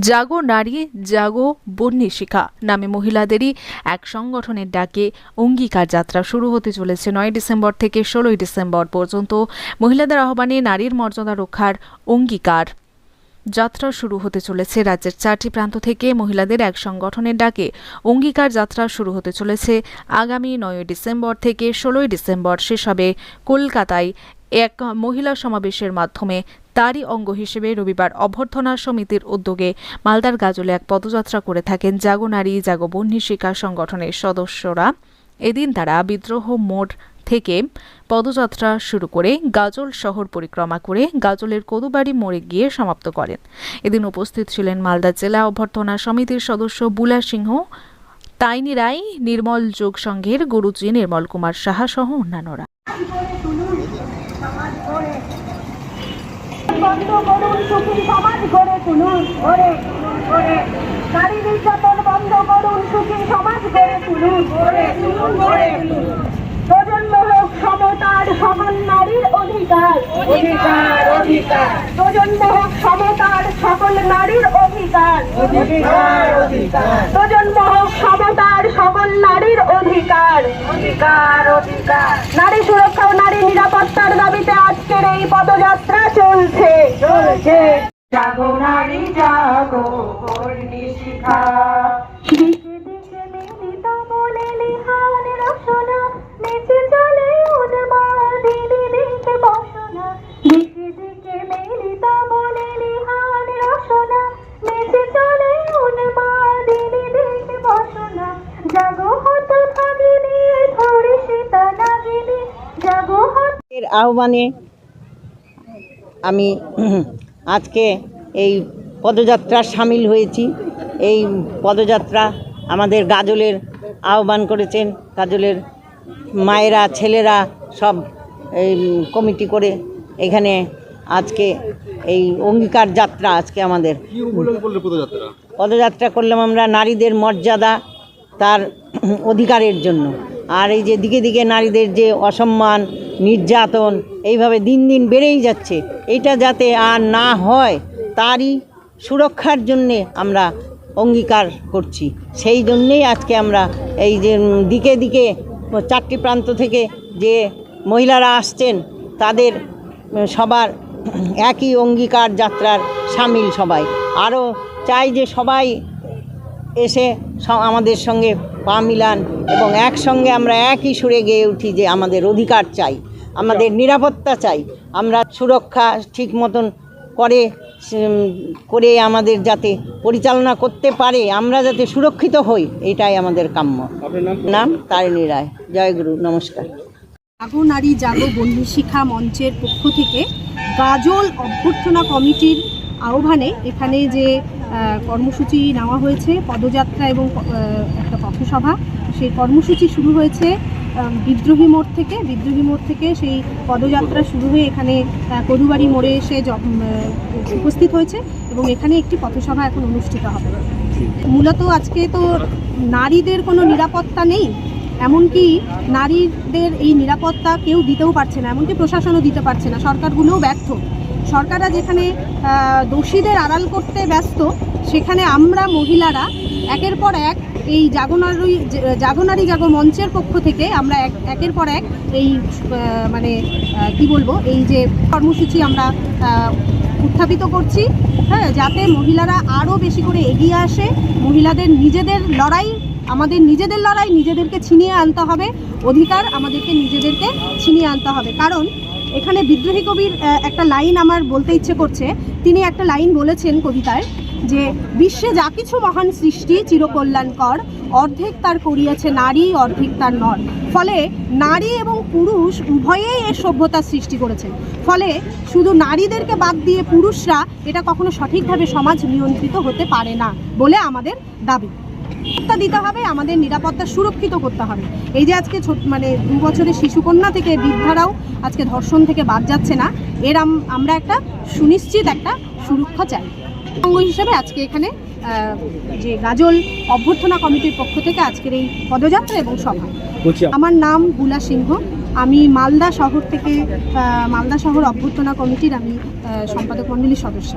জাগো নারী, জাগো বন্যী শিখা নামে মহিলাদেরই এক সংগঠনের ডাকে অঙ্গীকার যাত্রা শুরু হতে চলেছে নয় ডিসেম্বর থেকে ষোলোই ডিসেম্বর পর্যন্ত। মহিলাদের আহ্বানে নারীর মর্যাদা রক্ষার অঙ্গীকার যাত্রা শুরু হতে চলেছে। রাজ্যের চারটি প্রান্ত থেকে মহিলাদের এক সংগঠনের ডাকে অঙ্গীকার যাত্রা শুরু হতে চলেছে। আগামী নয় ডিসেম্বর থেকে ষোলোই ডিসেম্বর শেষ হবে কলকাতায় এক মহিলা সমাবেশের মাধ্যমে তারই অঙ্গ হিসেবে রবিবার অভ্যর্থনা সমিতির উদ্যোগে মালদার গাজলে এক পদযাত্রা করে থাকেন জাগো নারী, জাগো বন্যী শিকার সংগঠনের সদস্যরা। এদিন তারা বিদ্রোহ মোড় থেকে পদযাত্রা শুরু করে গাজল শহর পরিক্রমা করে গাজলের কদুবাড়ি মোড়ে গিয়ে সমাপ্ত করেন। এদিন উপস্থিত ছিলেন মালদা জেলা অভ্যর্থনা সমিতির সদস্য বুলা সিংহ, তাইনি রায়, নির্মল যোগ সংঘের গুরুজি নির্মল কুমার সাহা সহ অন্যান্যরা। বন্ধ করুন সুখী সমাজ গড়ে তুলুন গড়ে গড়ে। নারী নির্যাতন বন্ধ করুন সুখী সমাজ গড়ে তুলুন গড়ে তুলুন গড়ে তুলুন। প্রজন্ম হোক সমতার সকল নারীর অধিকার। অধিকার অধিকার। প্রজন্ম হোক সমতার সকল নারীর অধিকার। অধিকার অধিকার। প্রজন্ম হোক সমতার সকল নারীর অধিকার। অধিকার অধিকার। নারী সুরক্ষা ও নারী নিরাপত্তার দাবিতে আজকের এই পদযাত্রা চলছে চলছে জাগো নারী জাগো কর্মী শিখা এর আহ্বানে আমি আজকে এই পদযাত্রার সামিল হয়েছি। এই পদযাত্রা আমাদের গাজলের আহ্বান করেছেন। গাজলের মায়েরা ছেলেরা সব এই কমিটি করে এখানে আজকে এই অঙ্গীকার যাত্রা আজকে আমাদের। পদযাত্রা? পদযাত্রা করলাম আমরা নারীদের মর্যাদা তার অধিকারের জন্য। আর এই যে দিকে দিকে নারীদের যে অসম্মান নির্যাতন এইভাবে দিন দিন বেড়েই যাচ্ছে। এটা যাতে আর না হয়, তারই সুরক্ষার জন্যে আমরা অঙ্গীকার করছি। সেই জন্যেই আজকে আমরা এই যে দিকে দিকে চারটি প্রান্ত থেকে যে মহিলারা আসছেন, তাদের সবার একই অঙ্গীকার যাত্রার সামিল সবাই। আরও চাই যে সবাই এসে আমাদের সঙ্গে পা মিলান এবং একসঙ্গে আমরা একই সুরে গেয়ে উঠি যে আমাদের অধিকার চাই আমাদের নিরাপত্তা চাই আমরা সুরক্ষা ঠিক মতন করে করে আমাদের যাতে পরিচালনা করতে পারে আমরা যাতে সুরক্ষিত হই এটাই আমাদের কাম্য। নাম? নাম তারিণী রায়। জয়গুরু নমস্কার। জাগো নারী জাগো বন্ধু শিখা মঞ্চের পক্ষ থেকে গাজল অভ্যর্থনা কমিটির আহ্বানে এখানে যে কর্মসূচি নেওয়া হয়েছে, পদযাত্রা এবং একটা পথসভা। সেই কর্মসূচি শুরু হয়েছে বিদ্রোহী মোড় থেকে, বিদ্রোহী মোড় থেকে সেই পদযাত্রা শুরু হয়ে এখানে কদুবাড়ি মোড়ে এসে উপস্থিত হয়েছে এবং এখানে একটি পথসভা এখন অনুষ্ঠিত হবে। মূলত আজকে তো নারীদের কোনো নিরাপত্তা নেই, এমনকি নারীদের এই নিরাপত্তা কেউ দিতেও পারছে না, এমনকি প্রশাসনও দিতে পারছে না, সরকারগুলোও ব্যর্থ। সরকাররা যেখানে দোষীদের আড়াল করতে ব্যস্ত, সেখানে আমরা মহিলারা একের পর এক এই জাগনারি জাগনারি জাগো মঞ্চের পক্ষ থেকে আমরা এক, একের পর এক এই মানে কি বলব, এই যে কর্মসূচি আমরা উত্থাপিত করছি হ্যাঁ যাতে মহিলারা আরও বেশি করে এগিয়ে আসে, মহিলাদের নিজেদের লড়াই, আমাদের নিজেদের লড়াই নিজেদেরকে ছিনিয়ে আনতে হবে, অধিকার আমাদেরকে নিজেদেরকে ছিনিয়ে আনতে হবে। কারণ এখানে বিদ্রোহী কবির একটা লাইন আমার বলতে ইচ্ছে করছে। তিনি একটা লাইন বলেছেন কবিতায় যে, বিশ্বে যা কিছু মহান সৃষ্টি চিরকল্যাণকর, অর্ধেক তার করিয়াছে নারী, অর্ধেক তার নর। ফলে নারী এবং পুরুষ উভয়েই এর সভ্যতার সৃষ্টি করেছেন। ফলে শুধু নারীদেরকে বাদ দিয়ে পুরুষরা এটা কখনো সঠিকভাবে সমাজ নিয়ন্ত্রিত হতে পারে না বলে আমাদের দাবি। দিতে হবে আমাদের নিরাপত্তা সুরক্ষিত করতে হবে। এই যে আজকে ছোট মানে দু বছরের শিশুকন্যা থেকে বৃদ্ধারাও আজকে ধর্ষণ থেকে বাদ যাচ্ছে না এর আমরা একটা সুনিশ্চিত একটা সুরক্ষা চাই। অঙ্গ হিসেবে আজকে এখানে যে গাজল অভ্যর্থনা কমিটির পক্ষ থেকে আজকের এই পদযাত্রা এবং সভা। আমার নাম বুলা সিংহ। আমি মালদা শহর থেকে মালদা শহর অভ্যর্থনা কমিটির আমি সম্পাদক মণ্ডলীর সদস্য।